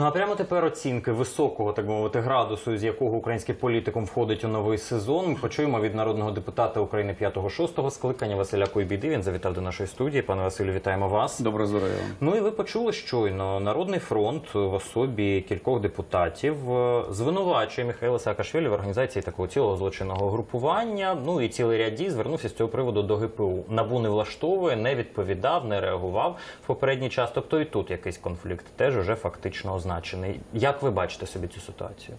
Ну а прямо тепер оцінки високого, так мовити, градусу, з якого український політикум входить у новий сезон. Ми почуємо від народного депутата України 5-6 скликання Василя Куйбіди. Він завітав до нашої студії. Пане Василю, вітаємо вас. Доброго здоров'я. Ну і ви почули щойно Народний фронт в особі кількох депутатів е, звинувачує Михайла Саакашвілі в організації такого цілого злочинного групування. Ну і цілий ряд дій звернувся з цього приводу до ГПУ. Набу не влаштовує, не відповідав, не реагував в попередній час. Тобто і тут якийсь конфлікт теж уже фактично означений. Як ви бачите собі цю ситуацію?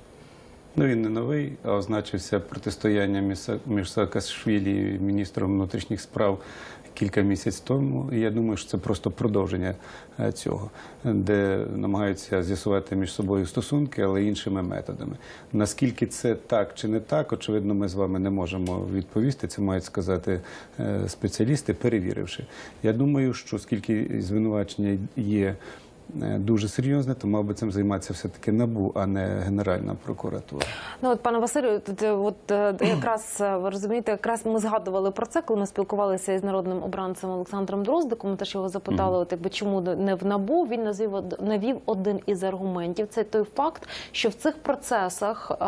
Ну він не новий, а означився протистояння між Саакашвілі і міністром внутрішніх справ кілька місяців тому. І я думаю, що це просто продовження е, цього, де намагаються з'ясувати між собою стосунки, але іншими методами. Наскільки це так чи не так, очевидно, ми з вами не можемо відповісти. Це мають сказати е, спеціалісти, перевіривши. Я думаю, що оскільки звинувачення є. Е, Дуже серйозне, то мав би цим займатися все-таки НАБУ, а не Генеральна прокуратура. Ну от пане Василю, тут от е, якраз е, ви розумієте, якраз ми згадували про це, коли ми спілкувалися із народним обранцем Олександром Дроздиком. Ми теж його запитали, от якби чому не в набу. Він назвів навів один із аргументів. Це той факт, що в цих процесах е,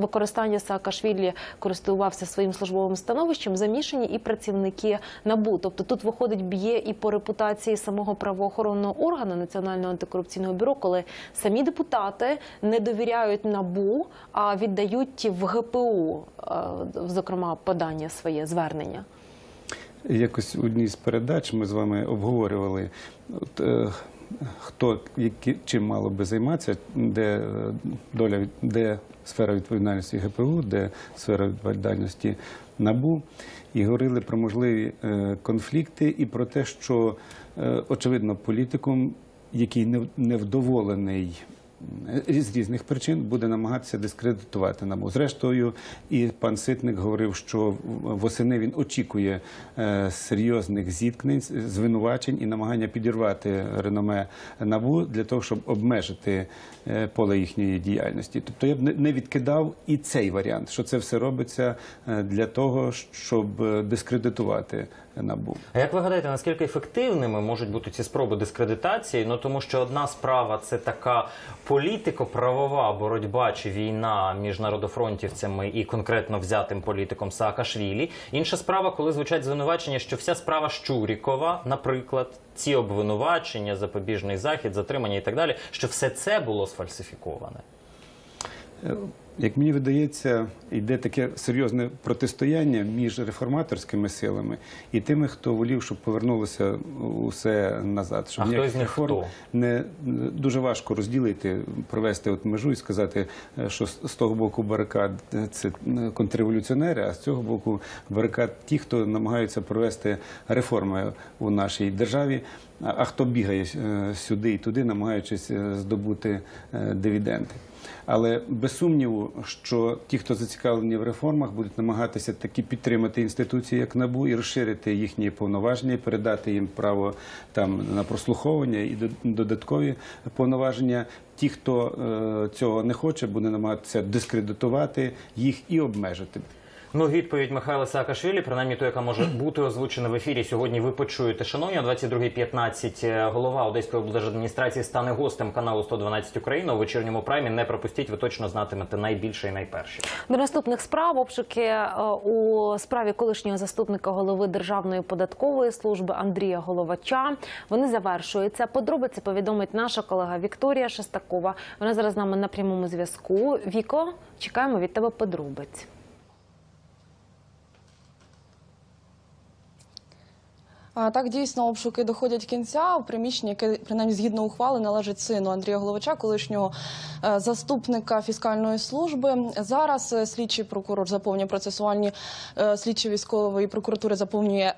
використання Саакашвілі користувався своїм службовим становищем, замішані і працівники набу. Тобто тут виходить б'є і по репутації самого правоохоронного органу Національного антикорупційного бюро, коли самі депутати не довіряють набу, а віддають в ГПУ, е, зокрема, подання своє звернення. Якось у одній з передач ми з вами обговорювали, е, хто чим мало би займатися, де е, доля, де сфера відповідальності ГПУ, де сфера відповідальності НАБУ, і говорили про можливі конфлікти і про те, що очевидно політикум, який невдоволений з різних причин буде намагатися дискредитувати НАБУ. Зрештою, і пан Ситник говорив, що восени він очікує е, серйозних зіткнень, звинувачень і намагання підірвати реноме НАБУ для того, щоб обмежити е, поле їхньої діяльності. Тобто я б не- відкидав і цей варіант, що це все робиться е, для того, щоб е, дискредитувати НАБУ. А як ви гадаєте, наскільки ефективними можуть бути ці спроби дискредитації? Ну тому що одна справа це така політико-правова боротьба чи війна між народофронтівцями і конкретно взятим політиком Саакашвілі. Інша справа, коли звучать звинувачення, що вся справа Щурікова, наприклад, ці обвинувачення, запобіжний захід, затримання і так далі, що все це було сфальсифіковане. Як мені видається, йде таке серйозне протистояння між реформаторськими силами і тими, хто волів, щоб повернулося усе назад. Щоб А хто з них хто? не дуже важко розділити, провести от межу і сказати, що з того боку барикад це контрреволюціонери, а з цього боку барикад ті, хто намагаються провести реформи у нашій державі. А а хто бігає е, сюди і туди, намагаючись е, здобути е, дивіденди. Але без сумніву, що ті, хто зацікавлені в реформах, будуть намагатися таки підтримати інституції, як НАБУ, і розширити їхні повноваження, передати їм право там на прослуховування і до- додаткові повноваження. Ті, хто е, цього не хоче, буде намагатися дискредитувати їх і обмежити. Ну, відповідь Михайла Саакашвілі, принаймні ту, яка може бути озвучена в ефірі сьогодні. Ви почуєте. Шановні, о 22.15 голова Одеської облдержадміністрації стане гостем каналу 112 Україна у вечірньому праймі. Не пропустіть, ви точно знатимете найбільше і найперше. До наступних справ обшуки е, у справі колишнього заступника голови Державної податкової служби Андрія Головача. Вони завершуються. Подробиці повідомить наша колега Вікторія Шестакова. Вона зараз з нами на прямому зв'язку. Віко, чекаємо від тебе подробиць. Так, дійсно, обшуки доходять кінця. У приміщенні, яке принаймні згідно ухвали, належить сину Андрія Головача, колишнього е, заступника фіскальної служби. Зараз е, слідчий прокурор заповнює процесуальні е, слідчі військової прокуратури заповнює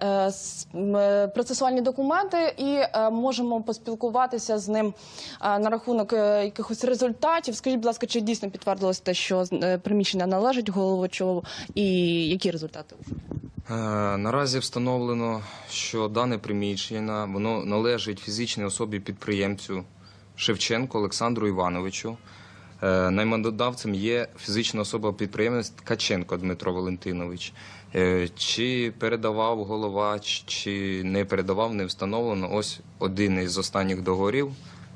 процесуальні документи, і можемо поспілкуватися з ним на рахунок якихось результатів. Скажіть, будь ласка, чи дійсно підтвердилось те, що приміщення належить Головачову, і які результати? Е, Наразі встановлено, що дане приміщення воно належить фізичній особі підприємцю Шевченко Олександру Івановичу. Е, Наймандодавцем є фізична особа підприємець Ткаченко Дмитро Валентинович. Е, Чи передавав голова, чи не передавав, не встановлено. Ось один із останніх договорів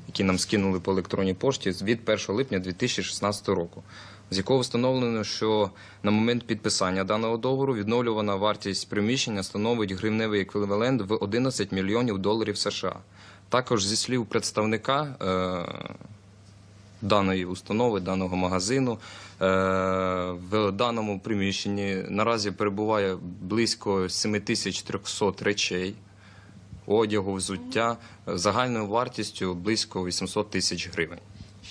які нам скинули по електронній пошті від 1 липня 2016 року, з якого встановлено, що на момент підписання даного договору відновлювана вартість приміщення становить гривневий еквівалент в 11 мільйонів доларів США. Також зі слів представника е, даної установи, даного магазину. Е, В даному приміщенні наразі перебуває близько 7300 речей, одягу, взуття е, загальною вартістю близько 800 тисяч гривень.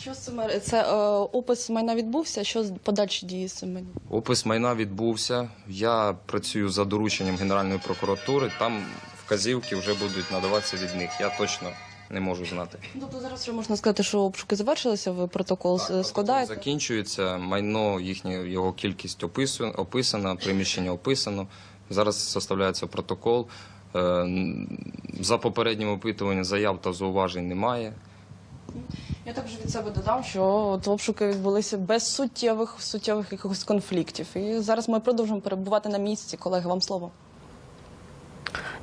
Що з це е, опис майна відбувся? Що з подальші дії з цим майном? Опис майна відбувся. Я працюю за дорученням Генеральної прокуратури. Там вказівки вже будуть надаватися від них. Я точно не можу знати. Тобто зараз вже можна сказати, що обшуки завершилися, ви протокол с- складаєте? Закінчується майно, їхня його кількість описана, приміщення описано. Зараз составляється протокол. Е, За попереднім опитуванням заяв та зауважень немає. Я також від себе додам, що от обшуки відбулися без суттєвих суттєвих якихось конфліктів. І зараз ми продовжимо перебувати на місці. Колеги, вам слово.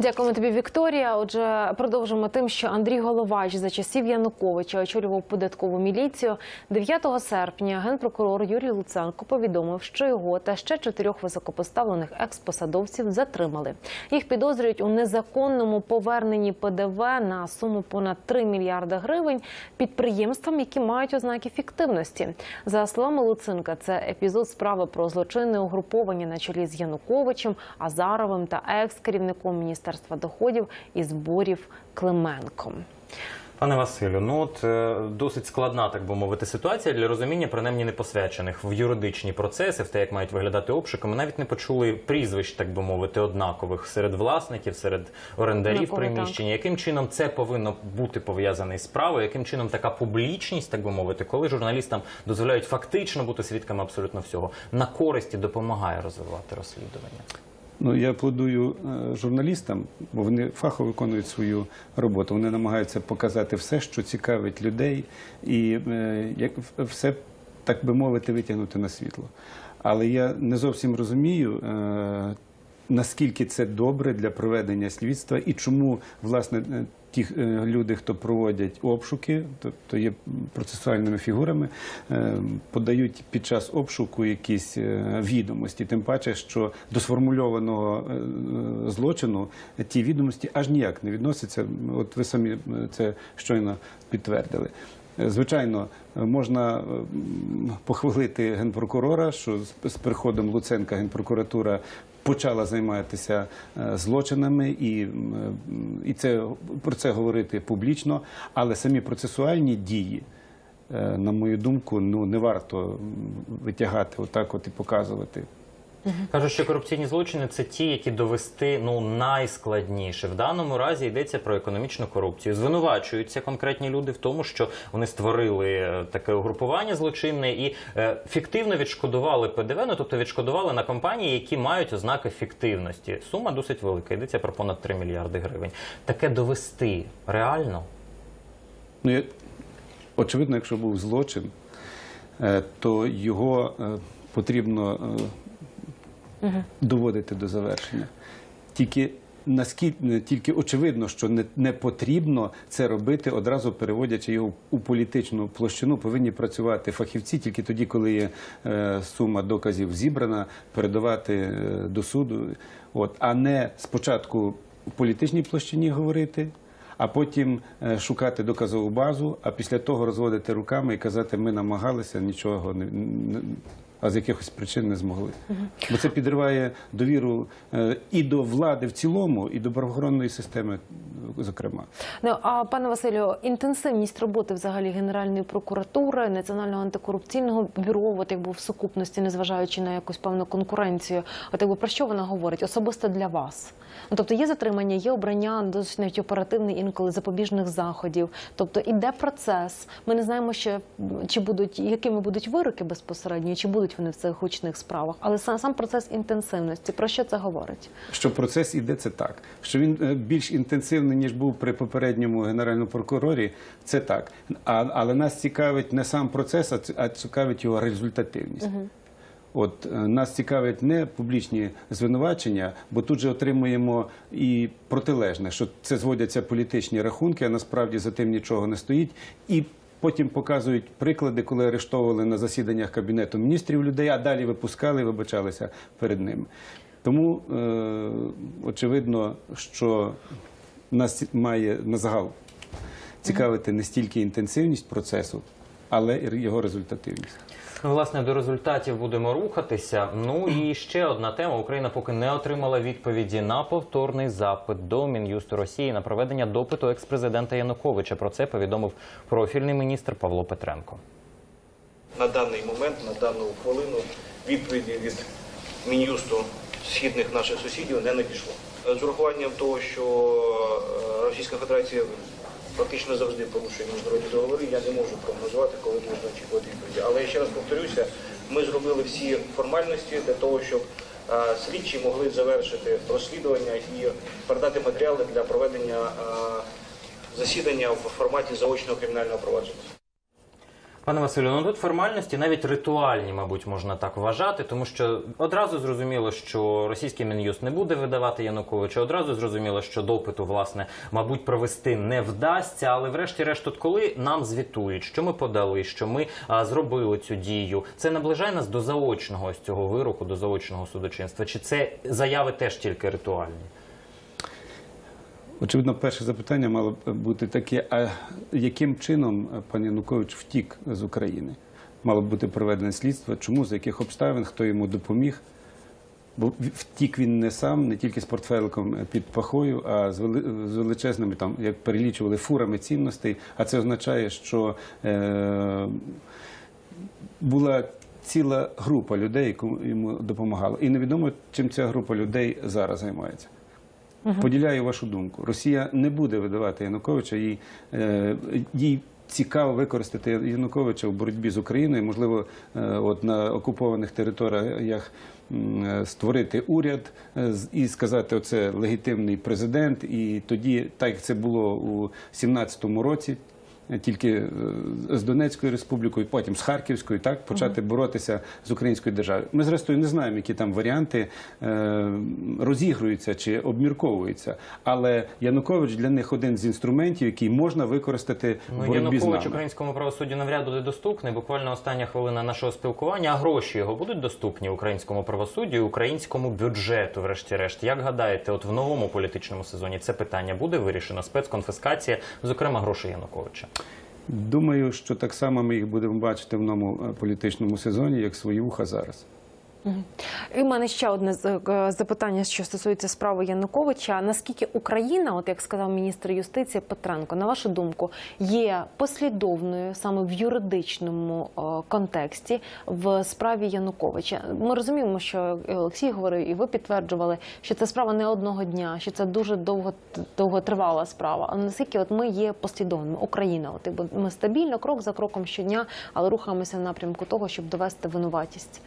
Дякуємо тобі, Вікторія. Отже, продовжимо тим, що Андрій Головач за часів Януковича очолював податкову міліцію. 9 серпня генпрокурор Юрій Луценко повідомив, що його та ще чотирьох високопоставлених експосадовців затримали. Їх підозрюють у незаконному поверненні ПДВ на суму понад 3 мільярди гривень підприємствам, які мають ознаки фіктивності. За словами Луценка, це епізод справи про злочинне угруповання на чолі з Януковичем, Азаровим та екс-керівником Міністерства доходів і зборів Клименком. Пане Василю, ну от е, досить складна, так би мовити, ситуація для розуміння, принаймні непосвячених в юридичні процеси, в те, як мають виглядати обшуки. Ми навіть не почули прізвищ, так би мовити, однакових серед власників, серед орендарів приміщення. Яким чином це повинно бути пов'язане із справою? Яким чином така публічність, так би мовити, коли журналістам дозволяють фактично бути свідками абсолютно всього, на користі допомагає розвивати розслідування? Ну, я аплодую е, журналістам, бо вони фахово виконують свою роботу. Вони намагаються показати все, що цікавить людей, і е, як все, так би мовити, витягнути на світло. Але я не зовсім розумію, е, наскільки це добре для проведення слідства і чому власне е, ті е, люди, хто проводять обшуки, тобто є процесуальними фігурами, е, подають під час обшуку якісь відомості. Тим паче, що до сформульованого злочину ті відомості аж ніяк не відносяться. От ви самі це щойно підтвердили. Звичайно, можна похвалити генпрокурора, що з приходом Луценка генпрокуратура почала займатися е, злочинами, і, е, і це про це говорити публічно. Але самі процесуальні дії, е, на мою думку, ну не варто витягати отак, от і показувати. Кажуть, що корупційні злочини це ті, які довести ну найскладніше. В даному разі йдеться про економічну корупцію. Звинувачуються конкретні люди в тому, що вони створили е, таке угрупування злочинне і е, фіктивно відшкодували ПДВ, ну тобто відшкодували на компанії, які мають ознаки фіктивності. Сума досить велика. Йдеться про понад 3 мільярди гривень. Таке довести реально. Ну, я- очевидно, якщо був злочин, е, то його е, потрібно е, доводити до завершення. Тільки наскільки тільки очевидно, що не, не потрібно це робити, одразу переводячи його у політичну площину, повинні працювати фахівці тільки тоді, коли є е, сума доказів зібрана, передавати е, до суду, от, а не спочатку у політичній площині говорити а потім е, шукати доказову базу, а після того розводити руками і казати, ми намагалися, нічого не. А з якихось причин не змогли. Бо це підриває довіру е, і до влади в цілому, і до правоохоронної системи, зокрема. Ну а пане Василю, інтенсивність роботи взагалі Генеральної прокуратури, Національного антикорупційного бюро, от якби в сукупності, незважаючи на якусь певну конкуренцію, от якби про що вона говорить особисто для вас? Ну тобто є затримання, є обрання досить навіть оперативний інколи запобіжних заходів. Тобто іде процес. Ми не знаємо ще чи будуть якими будуть вироки безпосередньо, чи будуть вони в цих гучних справах, але сам сам процес інтенсивності. Про що це говорить? Що процес іде це так. Що він е, більш інтенсивний, ніж був при попередньому генеральному прокурорі, це так. А, але нас цікавить не сам процес, а цікавить його результативність. От е, нас цікавить не публічні звинувачення, бо тут же отримуємо і протилежне, що це зводяться політичні рахунки, а насправді за тим нічого не стоїть. І потім показують приклади, коли арештовували на засіданнях кабінету міністрів людей, а далі випускали і вибачалися перед ними. Тому е, очевидно, що нас має на загал цікавити не стільки інтенсивність процесу, але і його результативність. Ну, власне, до результатів будемо рухатися. Ну і ще одна тема. Україна поки не отримала відповіді на повторний запит до Мін'юсту Росії на проведення допиту експрезидента Януковича. Про це повідомив профільний міністр Павло Петренко. на даний момент, на дану хвилину, відповіді від Мін'юсту східних наших сусідів не надійшло. З урахуванням того, що е, Російська Федерація практично завжди порушує міжнародні договори, я не можу прогнозувати, коли можна очікувати відповіді. Але я ще раз повторюся, ми зробили всі формальності для того, щоб е, слідчі могли завершити розслідування і передати матеріали для проведення е, засідання в форматі заочного кримінального провадження. Пане Василю, ну тут формальності навіть ритуальні, мабуть, можна так вважати, тому що одразу зрозуміло, що російський мін'юст не буде видавати Януковича. Одразу зрозуміло, що допиту, власне, мабуть, провести не вдасться. Але, врешті-решт, от коли нам звітують, що ми подали, що ми а, зробили цю дію, це наближає нас до заочного ось цього вироку, до заочного судочинства. Чи це заяви теж тільки ритуальні? Очевидно, перше запитання мало б бути таке: а яким чином пан Янукович втік з України? Мало б бути проведене слідство, чому, за яких обставин, хто йому допоміг? Бо втік він не сам, не тільки з портфеликом під пахою, а з з величезними, там, як перелічували, фурами цінностей. А це означає, що е, була ціла група людей, яку йому допомагала. І невідомо, чим ця група людей зараз займається. Поділяю вашу думку. Росія не буде видавати Януковича. Їй, е, їй цікаво використати Януковича в боротьбі з Україною. Можливо, е, от на окупованих територіях е, створити уряд і сказати, оце легітимний президент. І тоді, так як це було у 17-му році. Тільки е, з Донецькою республікою, потім з Харківською, так почати боротися з українською державою. Ми зрештою не знаємо, які там варіанти е, розігруються чи обмірковуються. Але Янукович для них один з інструментів, який можна використати в Ну, боротьбі з Янукович нами. українському правосуддю навряд буде доступний. Буквально остання хвилина нашого спілкування. А гроші його будуть доступні українському правосуддю і українському бюджету, врешті-решт. Як гадаєте, от в новому політичному сезоні це питання буде вирішено? Спецконфіскація, зокрема, грошей Януковича. Думаю, що так само ми їх будемо бачити в новому е, політичному сезоні, як свої вуха зараз. І в мене ще одне е, запитання, що стосується справи Януковича. Наскільки Україна, от як сказав міністр юстиції Петренко, на вашу думку, є послідовною саме в юридичному е, контексті в справі Януковича? Ми розуміємо, що Олексій говорив, і ви підтверджували, що це справа не одного дня, що це дуже довго довготривала справа. Але наскільки от ми є послідовними? Україна, от ми стабільно, крок за кроком щодня, але рухаємося в напрямку того, щоб довести винуватість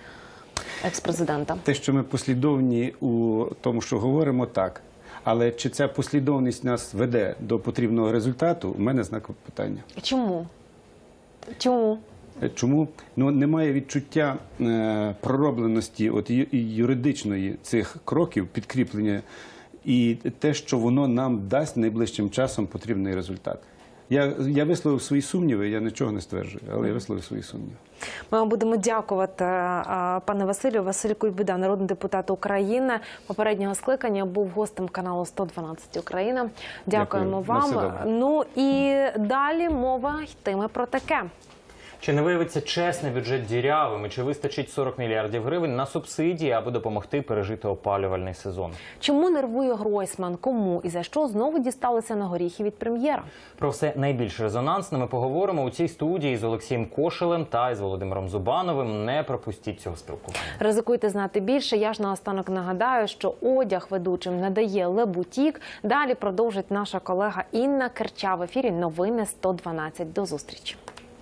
експрезидента. Те, що ми послідовні у тому, що говоримо, так. Але чи ця послідовність нас веде до потрібного результату, у мене знак питання. Чому? Чому? Е, Чому ну немає відчуття е, проробленості от юридичної цих кроків, підкріплення, і те, що воно нам дасть найближчим часом потрібний результат. Я, я висловив свої сумніви, я нічого не стверджую, але я висловив свої сумніви. Ми вам будемо дякувати, пане Василю. Василь Куйбіда, народний депутат України попереднього скликання, був гостем каналу 112 Україна. Дякуємо Дякую. Вам. Ну і далі мова йтиме про таке. Чи не виявиться чесний бюджет дірявим? І Чи вистачить 40 мільярдів гривень на субсидії, аби допомогти пережити опалювальний сезон? Чому нервує Гройсман? Кому і за що знову дісталися на горіхи від прем'єра? Про все найбільш резонансне ми поговоримо у цій студії з Олексієм Кошелем та із Володимиром Зубановим. Не пропустіть цього спілкування. Ризикуйте знати більше. Я ж наостанок нагадаю, що одяг ведучим надає Лебутік. Далі продовжить наша колега Інна Керча в ефірі. Новини 112. До зустрічі.